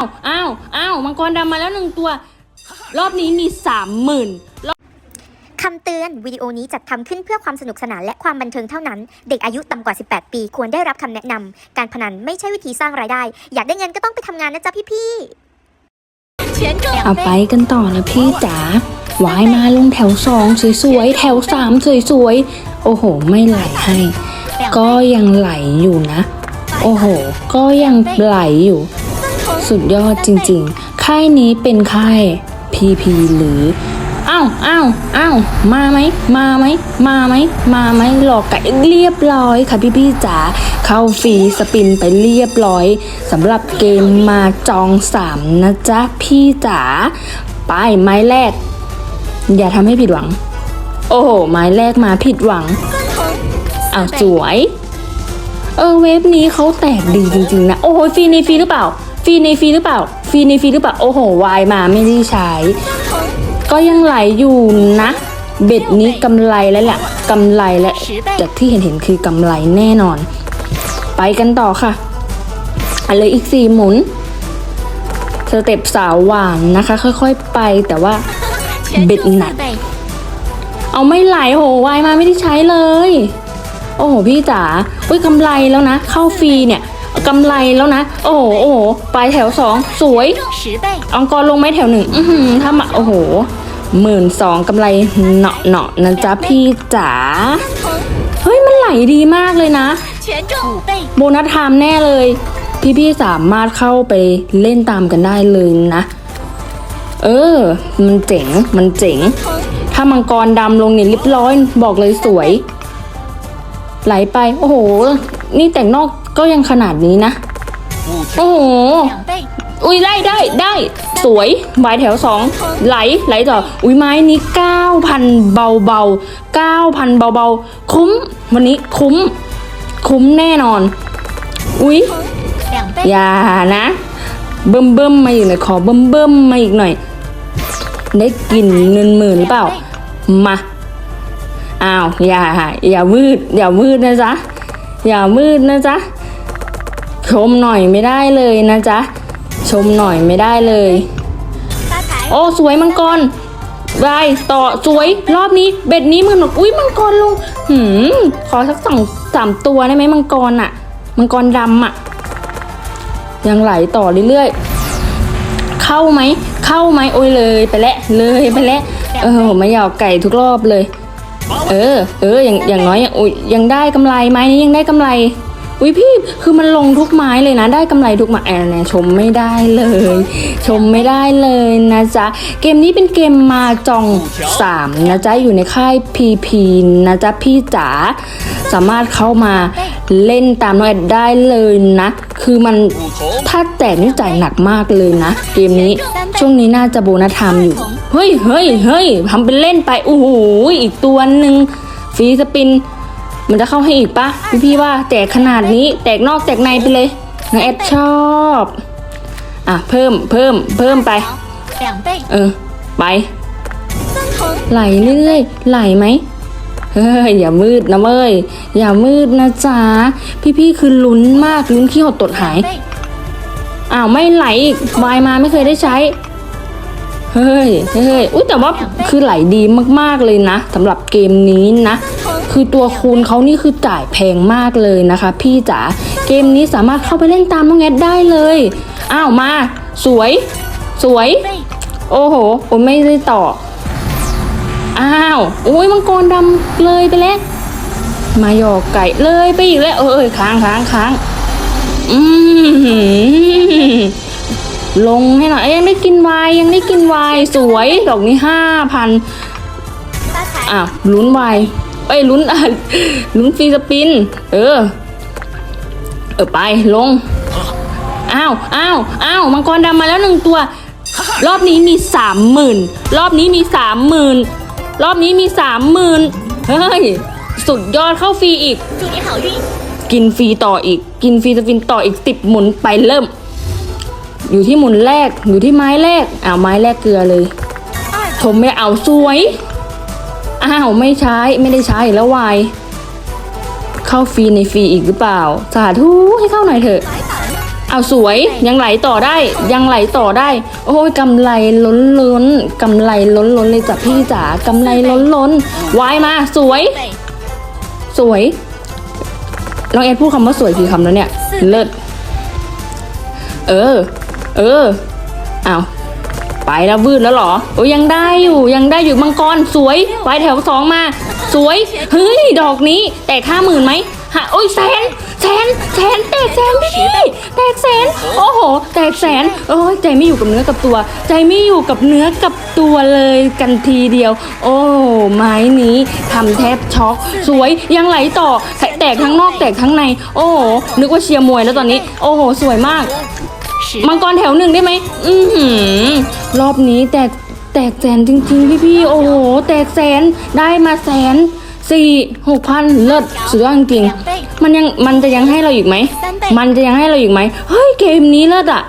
อ้าวอ้าวอ้าวมังกรดำมาแล้วหนึ่งตัว รอบนี้มีสามหมื่นคำเตือน วิดีโอนี้จัดทำขึ้นเพื่อความสนุกสนานและความบันเทิงเท่านั้น เด็กอายุต่ำกว่า 18 ปี ควรได้รับคำแนะนำการพนันไม่ใช่วิธีสร้างรายได้ อยากได้เงินก็ต้องไปทำงานนะจ๊ะพี่ๆเอาไปกันต่อนะพี่จ๋าวายมาลงแถวสองสวยๆ แถวสามสวยๆ โอ้โห ไม่ไหลให้ ก็ยังไหลอยู่นะ โอ้โห ก็ยังไหลอยู่ สุดยอดจริงๆ ค่ายนี้เป็นค่าย PP หรือ อ้าวอ้าวอ้าวมาไหม มาไหม มาไหม มาไหม หลอกไก่เรียบร้อยค่ะพี่ๆจ๋า เข้าฟรีสปินไปเรียบร้อยสำหรับเกมมาจองสามนะจ๊ะพี่จ๋า ไปไม้แรก อย่าทำให้ผิดหวัง โอ้โห ไม้แรกมาผิดหวังอ้าวสวย เออเว็บนี้เขาแตกดีจริงๆนะ โอ้โหฟรีในฟรีหรือเปล่า ฟรีในฟรีหรือเปล่า ฟรีในฟรีหรือเปล่า โอ้โห วายมาไม่ได้ใช้ ก็ยังไหลอยู่นะ เบ็ดนี้กำไรแล้วแหละกำไรและจากที่เห็นเห็นคือกำไรแน่นอน ไปกันต่อค่ะอันเลยอีกสี่หมุน สเต็ปสาวหวานนะคะ ค่อยๆไปแต่ว่าเบ็ดหนัก เอาไม่ไหลโหวายมาไม่ได้ใช้เลย โอ้โหพี่จ๋าอุ้ยกำไรแล้วนะ เข้าฟรีเนี่ย กำไรแล้วนะ โอ้โหโอ้โหปลายแถวสองสวยองกรลงไม้แถวหนึ่งถ้ามาโอ้โหหมื่นสองกำไรเนาะเนาะนะจ๊ะพี่จ๋าเฮ้ย มันไหลดีมากเลยนะ โบนัสไทม์แน่เลย พี่ๆสามารถเข้าไปเล่นตามกันได้เลยนะ เออ มันเจ๋งมันเจ๋ง ถ้ามังกรดำลงเนี่ยริบร้อยบอกเลยสวย ไหลไป โอ้โห นี่แต่งนอก ก็ยังขนาดนี้นะ โอ้โห อุ้ยได้ได้ได้ สวยหายแถวสองไหลไหลต่อ อุ้ยไม้นี้เก้าพันเบาเบาเก้าพันเบาเบาคุ้ม วันนี้คุ้ม คุ้มแน่นอน อุ้ยอย่านะ เบิ่มเบิ่มมาอีกหน่อยขอเบิ่มเบิ่มมาอีกหน่อย ได้กินเงินหมื่นหรือเปล่า มาอ้าวอย่าอย่ามืดอย่ามืดนะจ๊ะอย่ามืดนะจ๊ะ ชมหน่อยไม่ได้เลยนะจ๊ะ ชมหน่อยไม่ได้เลย发财，โอ้สวยมังกรได้ต่อสวยรอบนี้เบ็ดนี้มึงบอกอุ้ยมังกรลง หืมขอสักสองสามตัวได้ไหมมังกรอะมังกรดำอะยังไหลต่อเรื่อยๆ เข้าไหม เข้าไหมโอ้ยเลยไปแล้วเลยไปแล้วเออไม่อยากไก่ทุกรอบเลย เออ เอออย่างอย่างน้อย ยังอุ้ยยังได้กำไรไม้นี้ยังได้กำไร อุ้ยพี่คือมันลงทุกไม้เลยนะ ได้กำไรทุกไม้แอนเนี่ยชมไม่ได้เลย ชมไม่ได้เลยนะจ๊ะ เกมนี้เป็นเกมมาจอง 3 นะจ๊ะ อยู่ในค่าย PP นะจ๊ะ พี่จ๋าสามารถเข้ามาเล่นตามน้องแอดได้เลยนะ คือมันถ้าแตกนี่จ่ายหนักมากเลยนะ เกมนี้ช่วงนี้น่าจะโบนัสทม์อยู่ เฮ้ยเฮ้ยเฮ้ยทำเป็นเล่นไปโอ้โหอีกตัวหนึ่งฟรีสปิน มันจะเข้าให้อีกปะพี่พี่ว่าแตกขนาดนี้แตกนอกแตกในไปเลยน้องแอดชอบ อะเพิ่มเพิ่มเพิ่มไปเออไป ไหลเรื่อยไหลไหมเฮ้ยอย่ามืดนะเม้ยอย่ามืดนะจ๊ะพี่พี่คือลุ้นมากลุ้นขี้หดตดหายอ้าวไม่ไหลอีวายมาไม่เคยได้ใช้เฮ้ย เฮ้ย อุ้ยแต่ว่าคือไหลดีมากๆเลยนะสำหรับเกมนี้นะ คือตัวคูณเขานี่คือจ่ายแพงมากเลยนะคะ พี่จ๋าเกมนี้สามารถเข้าไปเล่นตามน้องแอดได้เลยอ้าวมา สวย สวย โอ้โหผมไม่ได้ต่ออ้าวอุ้ยมังกรดำเลยไปแล้วมาหยอกไก่เลยไปอีกแล้วเออค้างค้างค้างอืมลงให้หน่อยยังได้กินวายยังได้กินวายสวยดอกนี้ห้าพันอะลุ้นวาย ไปลุ้นลุ้นฟรีสปิน เออ เออไปลง อ้าวอ้าวอ้าวมังกรดำมาแล้วหนึ่งตัว รอบนี้มีสามหมื่นรอบนี้มีสามหมื่นรอบนี้มีสามหมื่นเฮ้ย สุดยอดเข้าฟรีอีก กินฟรีต่ออีก กินฟรีสปินต่ออีกติบหมุนไปเริ่ม อยู่ที่หมุนแรก อยู่ที่ไม้แรกเอาไม้แรกเกลือเลยผมไม่เอาสวย อ้าวไม่ใช้ไม่ได้ใช้แล้ววายเข้าฟรีในฟรีอีกหรือเปล่า สาธุให้เข้าหน่อยเถอะ，เอาสวยยังไหลต่อได้ยังไหลต่อได้ โอ้ยกำไรล้นล้นกำไรล้นล้นๆเลยจ้ะพี่จ๋ากำไรล้นล้นวายมาสวย สวยน้องเอ็ดพูดคำว่าสวยกี่คำแล้วเนี่ย เลิศเออ เออเอา ไปแล้ววืดแล้วเหรอ โอ้ยังได้อยู่ยังได้อยู่มังกรสวยไปแถวสองมา สวยเฮ้ยดอกนี้แตกห้าหมื่นไหมฮะโอ้ยแสนแสนแสนแตกแสนพี่แตกแสนโอ้โห แตกแสนโอ้ยใจไม่อยู่กับเนื้อกับตัว ใจไม่อยู่กับเนื้อกับตัวเลยกันทีเดียว โอ้ไม้นี้ทำแทบช็อก สวยยังไหลต่อแตกทั้งนอกแตกทั้งใน โอ้โหนึกว่าเชียร์มวยแล้วตอนนี้ โอ้โห สวยมาก มังกรแถวหนึ่งได้ไหมอือหือรอบนี้แตกแตกแสนจริง ๆ พี่ๆโอ้โห แตกแสนได้มาแสนสี่หกพันเลิศสุดยอดจริงๆมันยังมันจะยังให้เราอีกไหมมันจะยังให้เราอีกไหมเฮ้ยเกมนี้เลิศอะ